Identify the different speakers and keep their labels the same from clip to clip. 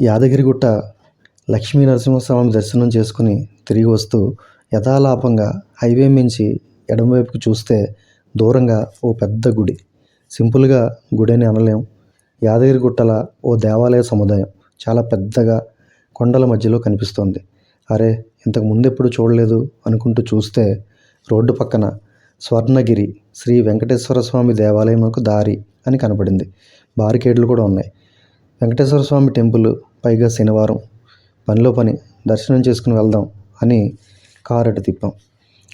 Speaker 1: యాదగిరిగుట్ట లక్ష్మీ నరసింహస్వామి దర్శనం చేసుకుని తిరిగి వస్తూ యథాలాపంగా హైవే మించి ఎడమవైపుకు చూస్తే దూరంగా ఓ పెద్ద గుడి. సింపుల్గా గుడి అని అనలేం. యాదగిరిగుట్టల ఓ దేవాలయ సముదాయం చాలా పెద్దగా కొండల మధ్యలో కనిపిస్తోంది. అరే ఇంతకు ముందు ఎప్పుడు చూడలేదు అనుకుంటూ చూస్తే రోడ్డు పక్కన స్వర్ణగిరి శ్రీ వెంకటేశ్వర స్వామి దేవాలయంకు దారి అని కనపడింది. బారికేడ్లు కూడా ఉన్నాయి. వెంకటేశ్వర స్వామి టెంపుల్ పైగా శనివారం. పనిలో పని దర్శనం చేసుకుని వెళ్దాం అని కారు అటు తిప్పాం.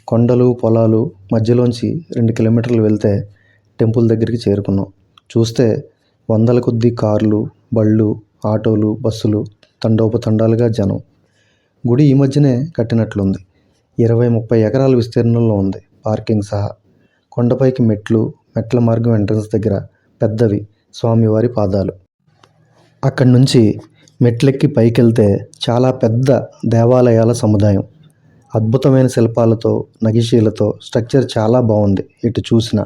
Speaker 1: కొండలు పొలాలు మధ్యలోంచి రెండు కిలోమీటర్లు వెళ్తే టెంపుల్ దగ్గరికి చేరుకున్నాం. చూస్తే వందల కొద్దీ కార్లు బళ్ళు ఆటోలు బస్సులు తండోపతండాలుగా జనం. గుడి ఈ మధ్యనే కట్టినట్లుంది. ఇరవై ముప్పై ఎకరాల విస్తీర్ణంలో ఉంది. పార్కింగ్ సహా. కొండపైకి మెట్లు మెట్ల మార్గం ఎంట్రన్స్ దగ్గర పెద్దవి స్వామివారి పాదాలు. అక్కడి నుంచి మెట్లెక్కి పైకెళ్తే చాలా పెద్ద దేవాలయాల సముదాయం. అద్భుతమైన శిల్పాలతో నగిషీలతో స్ట్రక్చర్ చాలా బాగుంది ఇటు చూసిన.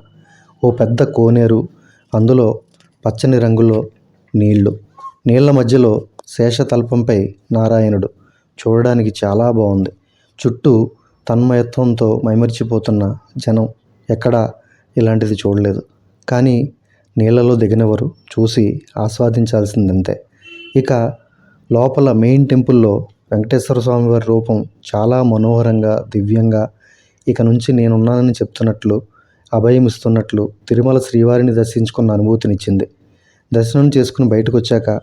Speaker 1: ఓ పెద్ద కోనేరు అందులో పచ్చని రంగులో నీళ్ళు. నీళ్ళ మధ్యలో శేషతల్పంపై నారాయణుడు. చూడడానికి చాలా బాగుంది. చుట్టూ తన్మయత్వంతో మైమరిచిపోతున్న జనం ఎక్కడా ఇలాంటిది చూడలేదు. కానీ నీళ్ళలో దిగినవారు చూసి ఆస్వాదించాల్సిందంతే. ఇక లోపల మెయిన్ టెంపుల్లో వెంకటేశ్వర స్వామి వారి రూపం చాలా మనోహరంగా దివ్యంగా ఇక నుంచి నేనున్నానని చెప్తున్నట్లు అభయం ఇస్తున్నట్లు తిరుమల శ్రీవారిని దర్శించుకున్న అనుభూతినిచ్చింది. దర్శనం చేసుకుని బయటకు వచ్చాక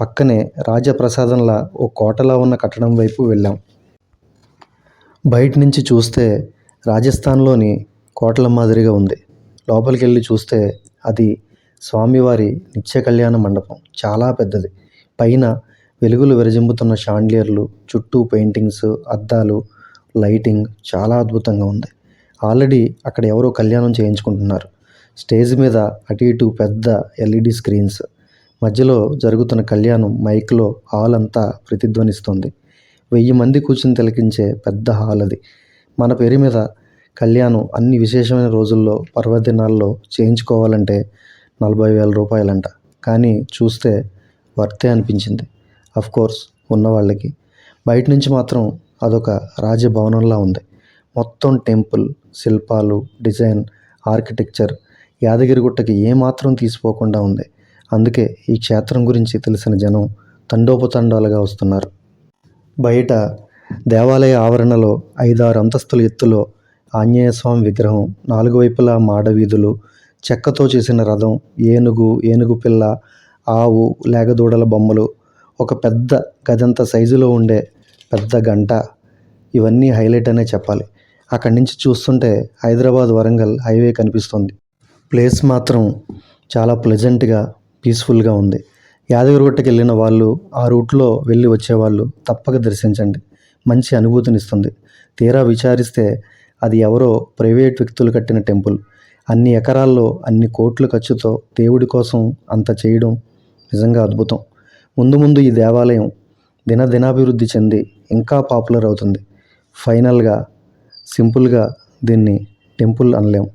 Speaker 1: పక్కనే రాజప్రసాదంలా ఓ కోటలా ఉన్న కట్టడం వైపు వెళ్ళాం. బయట నుంచి చూస్తే రాజస్థాన్లోని కోటల మాదిరిగా ఉంది. లోపలికి వెళ్ళి చూస్తే అది స్వామివారి నిత్య కళ్యాణ మండపం చాలా పెద్దది. పైన వెలుగులు విరజింపుతున్న షాండ్లియర్లు చుట్టూ పెయింటింగ్స్ అద్దాలు లైటింగ్ చాలా అద్భుతంగా ఉంది. ఆల్రెడీ అక్కడ ఎవరో కళ్యాణం చేయించుకుంటున్నారు. స్టేజ్ మీద అటు ఇటు పెద్ద ఎల్ఈడి స్క్రీన్స్. మధ్యలో జరుగుతున్న కళ్యాణం మైక్లో హాల్ అంతా ప్రతిధ్వనిస్తుంది. వెయ్యి మంది కూర్చుని తిలకించే పెద్ద హాల్ అది. మన పేరు మీద కళ్యాణం అన్ని విశేషమైన రోజుల్లో పర్వదినాల్లో చేయించుకోవాలంటే నలభై వేల రూపాయలంట. కానీ చూస్తే వర్తే అనిపించింది. అఫ్ కోర్స్ ఉన్నవాళ్ళకి. బయట నుంచి మాత్రం అదొక రాజభవనంలా ఉంది. మొత్తం టెంపుల్ శిల్పాలు డిజైన్ ఆర్కిటెక్చర్ యాదగిరిగుట్టకి ఏమాత్రం తీసిపోకుండా ఉంది. అందుకే ఈ క్షేత్రం గురించి తెలిసిన జనం తండోపతండాలుగా వస్తున్నారు. బయట దేవాలయ ఆవరణలో ఐదారు అంతస్తుల ఎత్తులో ఆంజనేయ స్వామి విగ్రహం నాలుగు వైపులా మాడవీధులు చెక్కతో చేసిన రథం ఏనుగు ఏనుగు పిల్ల ఆవు లేగదూడల బొమ్మలు ఒక పెద్ద గదంత సైజులో ఉండే పెద్ద గంట. ఇవన్నీ హైలైట్ అనే చెప్పాలి. అక్కడి నుంచి చూస్తుంటే హైదరాబాద్ వరంగల్ హైవే కనిపిస్తుంది. ప్లేస్ మాత్రం చాలా ప్లెజెంట్గా పీస్ఫుల్గా ఉంది. యాదగిరిగుట్టకి వెళ్ళిన వాళ్ళు ఆ రూట్లో వెళ్ళి వచ్చేవాళ్ళు తప్పక దర్శించండి. మంచి అనుభూతినిస్తుంది. తీరా విచారిస్తే అది ఎవరో ప్రైవేట్ వ్యక్తులు కట్టిన టెంపుల్. అన్ని ఎకరాల్లో అన్ని కోట్ల ఖర్చుతో దేవుడి కోసం అంత చేయడం నిజంగా అద్భుతం. ముందు ముందు ఈ దేవాలయం దినదినాభివృద్ధి చెంది ఇంకా పాపులర్ అవుతుంది. ఫైనల్గా సింపుల్గా దీన్ని టెంపుల్ అనలేం.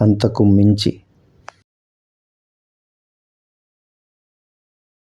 Speaker 1: అంతకు మించి.